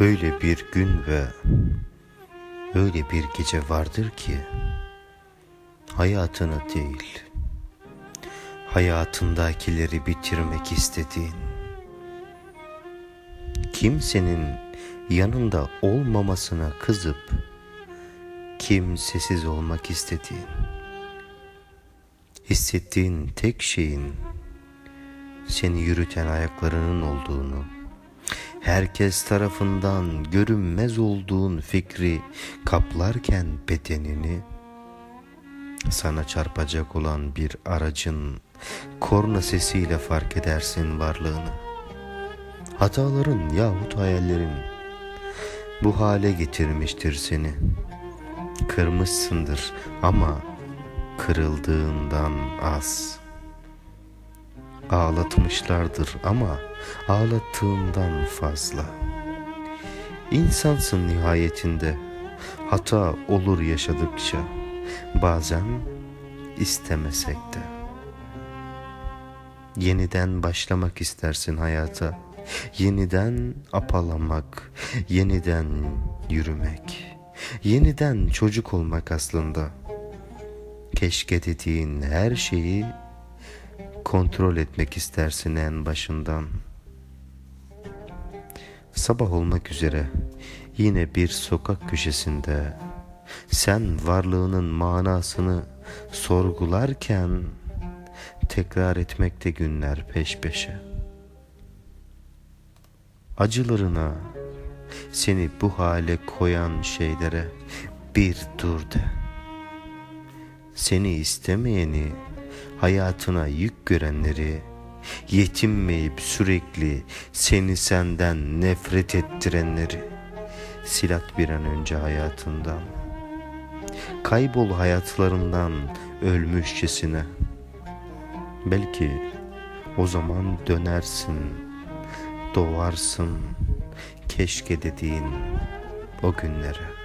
Öyle bir gün ve öyle bir gece vardır ki hayatını değil hayatındakileri bitirmek istediğin kimsenin yanında olmamasına kızıp kimsesiz olmak istediğin hissettiğin tek şeyin seni yürüten ayaklarının olduğunu herkes tarafından görünmez olduğun fikri kaplarken bedenini sana çarpacak olan bir aracın korna sesiyle fark edersin varlığını. Hataların yahut hayallerin bu hale getirmiştir seni. Kırmışsındır ama kırıldığından az. Ağlatmışlardır ama ağlattığından fazla. İnsansın nihayetinde. Hata olur yaşadıkça. Bazen istemesek de. Yeniden başlamak istersin hayata. Yeniden apalamak, yeniden yürümek, yeniden çocuk olmak aslında. Keşke dediğin her şeyi kontrol etmek istersin en başından. Sabah olmak üzere yine bir sokak köşesinde sen varlığının manasını sorgularken tekrar etmekte günler peş peşe. Acılarına seni bu hale koyan şeylere bir dur de. Seni istemeyeni, hayatına yük görenleri, yetinmeyip sürekli seni senden nefret ettirenleri silat bir an önce hayatından. Kaybol hayatlarından ölmüşçesine. Belki o zaman dönersin, doğarsın keşke dediğin o günlere.